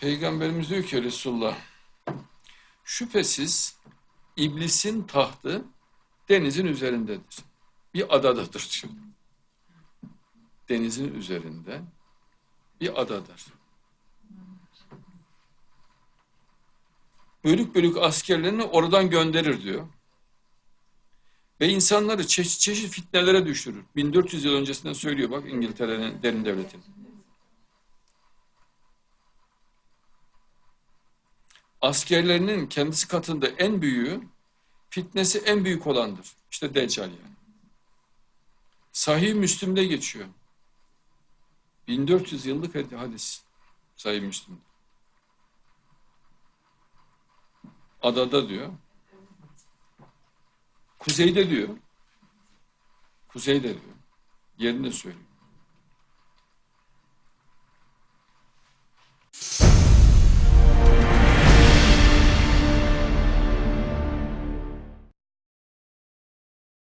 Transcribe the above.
Peygamberimiz diyor ki Resulullah, şüphesiz iblisin tahtı denizin üzerindedir. Bir adadadır diyor. Denizin üzerinde bir adadır. Bölük bölük askerlerini oradan gönderir diyor. Ve insanları çeşit çeşit fitnelere düşürür. 1400 yıl öncesinden söylüyor bak İngiltere'nin derin devletin. Askerlerinin kendisi katında en büyüğü, fitnesi en büyük olandır. İşte Deccal yani. Sahih Müslim'de geçiyor. 1400 yıllık hadis. Sahih Müslim'de. Adada diyor. Kuzeyde diyor. Kuzeyde diyor. Yerini söylüyor.